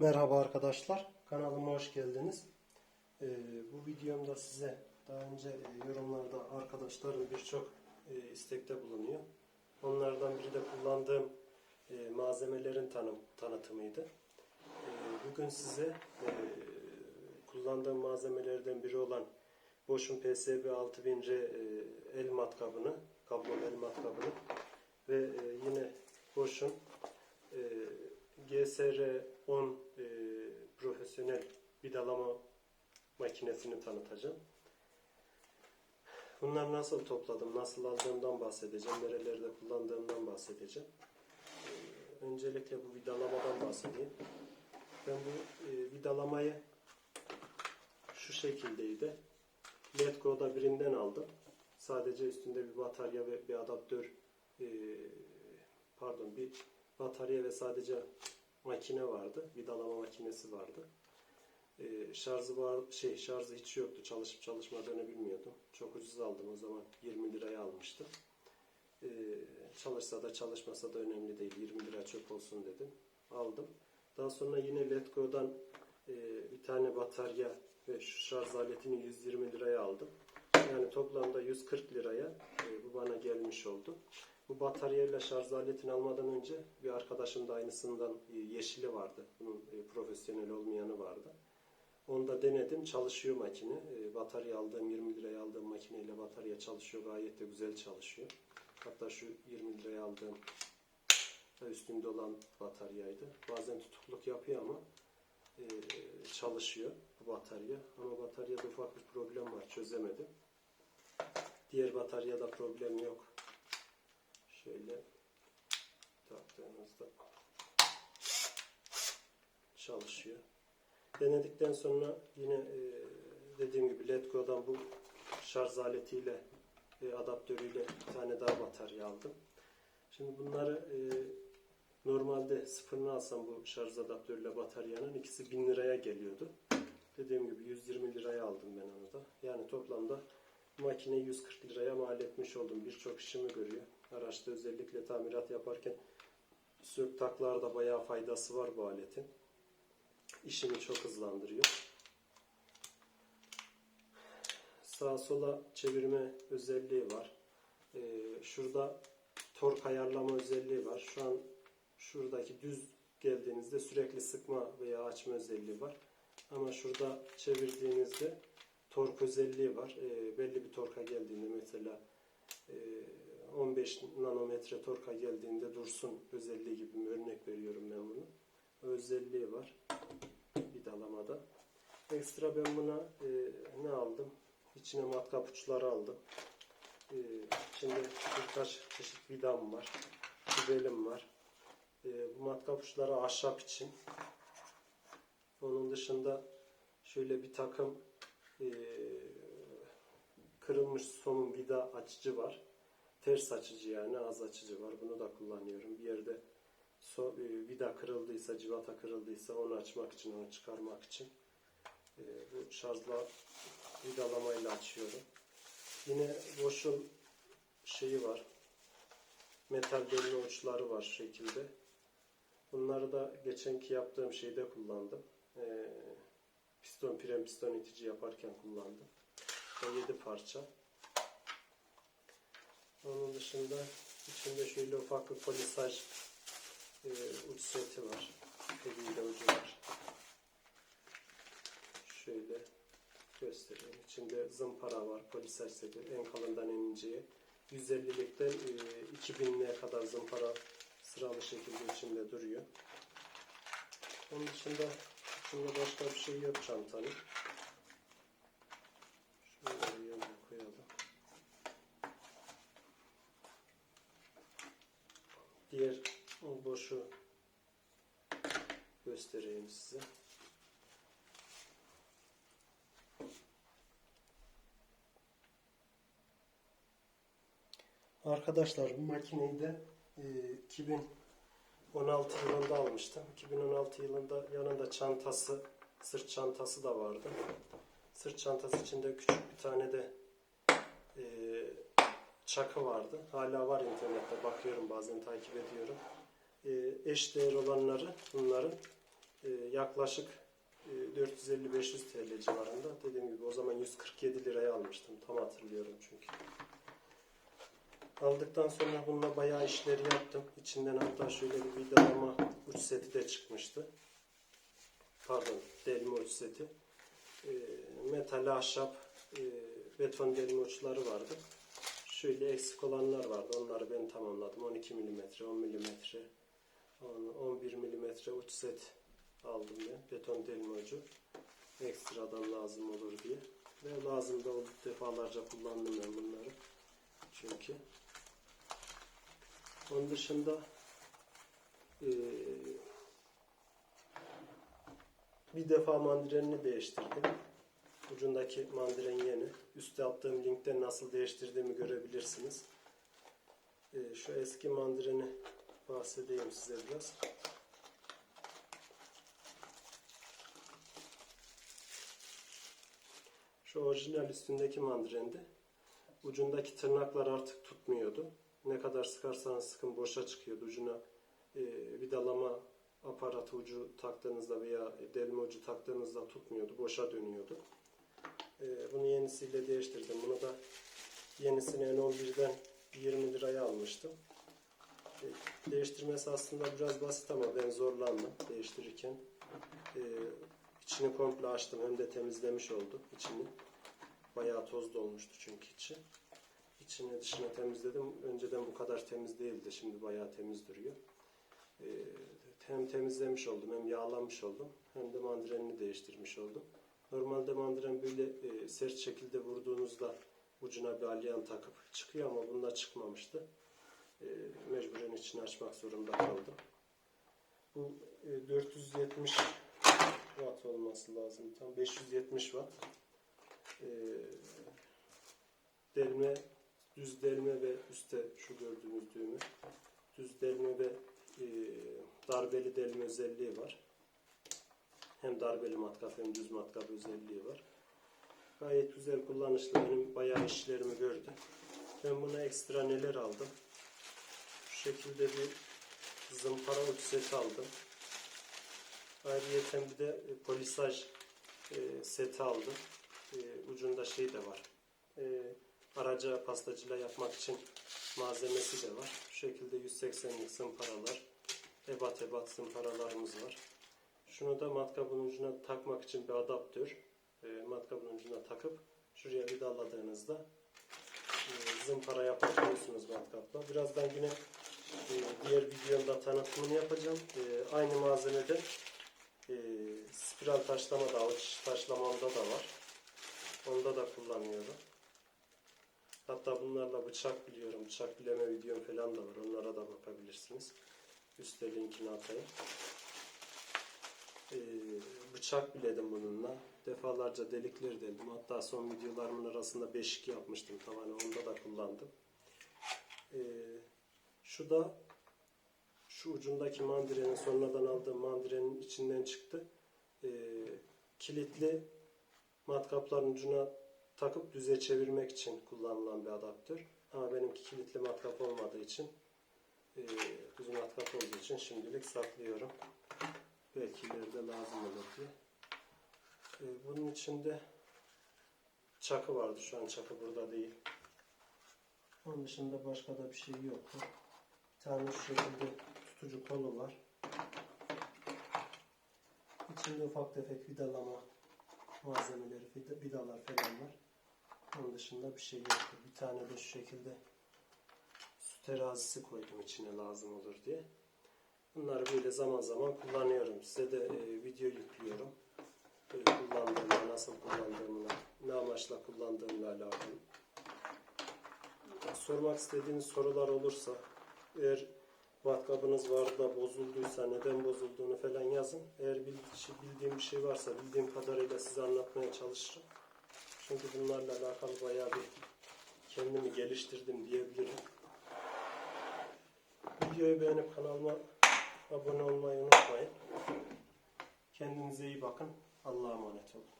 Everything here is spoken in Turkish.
Merhaba arkadaşlar, kanalıma hoş geldiniz. Ee, bu videomda size daha önce e, yorumlarda arkadaşların birçok e, istekte bulunuyor. Onlardan biri de kullandığım e, malzemelerin tanım, tanıtımıydı. E, bugün size e, kullandığım malzemelerden biri olan Bosch'un PSB 6000R e, el matkabını, kablolu el matkabını ve e, yine Bosch'un e, GSR 10 e, profesyonel vidalama makinesini tanıtacağım. Bunları nasıl topladım, nasıl aldığımdan bahsedeceğim, nerelerde kullandığımdan bahsedeceğim. E, öncelikle bu vidalamadan bahsedeyim. Ben bu e, vidalamayı şu şekildeydi. Letgo'da birinden aldım. Sadece üstünde bir batarya ve bir adaptör e, pardon bir batarya ve sadece makine vardı. Vidalama makinesi vardı. Ee, şarjı var, şey şarjı hiç yoktu. Çalışıp çalışmadığını bilmiyordum. Çok ucuz aldım o zaman 20 liraya almıştım. Ee, çalışsa da çalışmasa da önemli değil. 20 lira çöp olsun dedim. Aldım. Daha sonra yine Letgo'dan e, bir tane batarya ve şu şarj aletini 120 liraya aldım. Yani toplamda 140 liraya e, bu bana gelmiş oldu. Bu bataryayla şarj aletini almadan önce bir arkadaşım da aynısından e, yeşili vardı. Bunun e, profesyonel olmayanı vardı. Onu da denedim. Çalışıyor makine. E, Batarya aldığım 20 liraya aldığım makineyle batarya çalışıyor. Gayet de güzel çalışıyor. Hatta şu 20 liraya aldığım da üstünde olan bataryaydı. Bazen tutukluk yapıyor ama çalışıyor bu batarya. Ama bataryada ufak bir problem var. Çözemedim. Diğer bataryada problem yok. Şöyle taktığımızda çalışıyor. Denedikten sonra yine e, dediğim gibi Letgo'dan bu şarj aletiyle e, adaptörüyle bir tane daha batarya aldım. Şimdi bunları e, normalde sıfırını alsam bu şarj adaptörüyle bataryanın ikisi 1000 liraya geliyordu. Dediğim gibi 120 liraya aldım ben onu da. Yani toplamda makineyi 140 liraya mal etmiş oldum. Birçok işimi görüyor. Araçta özellikle tamirat yaparken sök taklarda bayağı faydası var bu aletin. İşimi çok hızlandırıyor. Sağa sola çevirme özelliği var. Ee, şurada tork ayarlama özelliği var. Şu an şuradaki düz geldiğinizde sürekli sıkma veya açma özelliği var. Ama şurada çevirdiğinizde tork özelliği var. Ee, belli bir torka geldiğinde mesela e, 15 nanometre torka geldiğinde dursun özelliği gibi bir örnek veriyorum ben bunu. Özelliği var vidalamada. Ekstra ben buna e, ne aldım? İçine matkap uçları aldım. E, içinde birkaç çeşit vidam var. Tübelim var. E, bu matkap uçları ahşap için. Onun dışında şöyle bir takım e, kırılmış somun vida açıcı var. Ters açıcı yani az açıcı var. Bunu da kullanıyorum. Bir yerde so, e, vida kırıldıysa, civata kırıldıysa onu açmak için, onu çıkarmak için e, bu şarjla vidalamayla açıyorum. Yine Bosch'un şeyi var. Metal delme uçları var şekilde. Bunları da geçenki yaptığım şeyde kullandım. E, piston, pren piston itici yaparken kullandım. O 7 parça. Onun dışında içinde şöyle ufak bir polisaj e, uç seti var. Eliyle ucu var. Şöyle göstereyim. İçinde zımpara var, polisaj seti. En kalından en inceye. 150'likten e, 2000'liğe kadar zımpara sıralı şekilde içinde duruyor. Onun dışında içinde başka bir şey yok çantanın. Şunları yerine koyalım. Diğer o boşu göstereyim size. Arkadaşlar bu makineyi de e, 2016 yılında almıştım. 2016 yılında yanında çantası, sırt çantası da vardı. Sırt çantası içinde küçük bir tane de e, çakı vardı. Hala var internette bakıyorum bazen takip ediyorum. E, eş değer olanları bunların e, yaklaşık e, 450-500 TL civarında. Dediğim gibi o zaman 147 liraya almıştım. Tam hatırlıyorum çünkü. Aldıktan sonra bununla bayağı işleri yaptım. İçinden hatta şöyle bir vidalama uç seti de çıkmıştı. Pardon, delme uç seti. E, metal, ahşap, e, beton delme uçları vardı. Şöyle eksik olanlar vardı. Onları ben tamamladım. 12 mm, 10 mm, 11 mm uç set aldım ben. Beton delme ucu. Ekstradan lazım olur diye. Ve lazım da oldu. Defalarca kullandım ben bunları. Çünkü. Onun dışında eee, bir defa mandirenini değiştirdim. Ucundaki mandiren yeni. Üste attığım linkten nasıl değiştirdiğimi görebilirsiniz. Ee, şu eski mandireni bahsedeyim size biraz. Şu orijinal üstündeki mandirendi. Ucundaki tırnaklar artık tutmuyordu. Ne kadar sıkarsanız sıkın boşa çıkıyordu. Ucuna e, vidalama aparatı ucu taktığınızda veya delme ucu taktığınızda tutmuyordu. Boşa dönüyordu. Ee, bunu yenisiyle değiştirdim. Bunu da yenisini N11'den 20 liraya almıştım. Ee, değiştirmesi aslında biraz basit ama ben zorlandım değiştirirken. Ee, içini komple açtım hem de temizlemiş oldum içini. Bayağı toz dolmuştu çünkü içi. İçini dışını temizledim. Önceden bu kadar temiz değildi. Şimdi bayağı temiz duruyor. Hem temizlemiş oldum hem yağlanmış oldum. Hem de mandirenini değiştirmiş oldum. Normalde mandiren böyle e, sert şekilde vurduğunuzda ucuna bir alyan takıp çıkıyor ama bunda çıkmamıştı. E, mecburen içini açmak zorunda kaldım. Bu e, 470 watt olması lazım. Tam 570 watt. E, delme, düz delme ve üstte şu gördüğünüz düğme. Düz delme ve e, darbeli delme özelliği var. Hem darbeli matkap hem düz matkap özelliği var. Gayet güzel kullanışlı. Benim bayağı işlerimi gördü. Ben buna ekstra neler aldım? Şu şekilde bir zımpara uç seti aldım. Ayrıca bir de e, polisaj e, seti aldım. E, ucunda şey de var. E, araca pastacıyla yapmak için malzemesi de var. Şu şekilde 180'lik zımparalar, ebat ebat zımparalarımız var. Şunu da matkabın ucuna takmak için bir adaptör. E, matkabın ucuna takıp şuraya vidalladığınızda e, zımpara yapabiliyorsunuz matkapla. Birazdan yine e, diğer videomda tanıtımını yapacağım. E, aynı malzemede e, spiral taşlama da, avuç taşlamamda da var. Onda da kullanıyorum. Hatta bunlarla bıçak biliyorum. Bıçak bileme videom falan da var. Onlara da bakabilirsiniz. Üstte linkini atayım. Ee, bıçak biledim bununla. Defalarca delikler deldim. Hatta son videolarımın arasında beşik yapmıştım tavana. Onda da kullandım. Ee, şu da şu ucundaki mandirenin sonradan aldığım mandirenin içinden çıktı. Ee, kilitli matkapların ucuna takıp düze çevirmek için kullanılan bir adaptör. Ama benimki kilitli matkap olmadığı için e, düz matkap olduğu için şimdilik saklıyorum. Belki ileride lazım olur diye. E, bunun içinde çakı vardı. Şu an çakı burada değil. Onun dışında başka da bir şey yok. Bir tane şu şekilde tutucu kolu var. İçinde ufak tefek vidalama malzemeleri, vida- vidalar falan var. Onun dışında bir şey yoktu. Bir tane de şu şekilde su terazisi koydum içine lazım olur diye. Bunları böyle zaman zaman kullanıyorum. Size de e, video yüklüyorum. Böyle kullandığımı, nasıl kullandığımla, ne amaçla kullandığımla alakalı. Sormak istediğiniz sorular olursa, eğer matkabınız var da bozulduysa, neden bozulduğunu falan yazın. Eğer bil- bildiğim bir şey varsa, bildiğim kadarıyla size anlatmaya çalışırım. Çünkü bunlarla alakalı bayağı bir kendimi geliştirdim diyebilirim. Videoyu beğenip kanalıma abone olmayı unutmayın. Kendinize iyi bakın. Allah'a emanet olun.